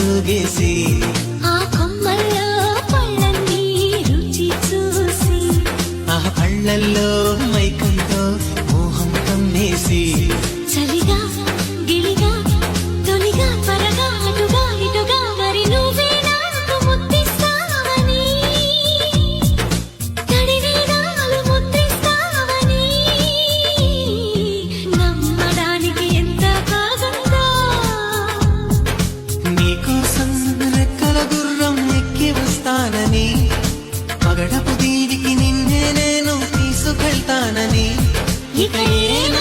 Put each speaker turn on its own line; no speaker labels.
కరుగేసి
ఆ కొమ్మల్లో పళ్ళన్నీ రుచి చూసి
ఆ పళ్ళల్లో మైకంతో మోహం కమ్మేసి
Diferiré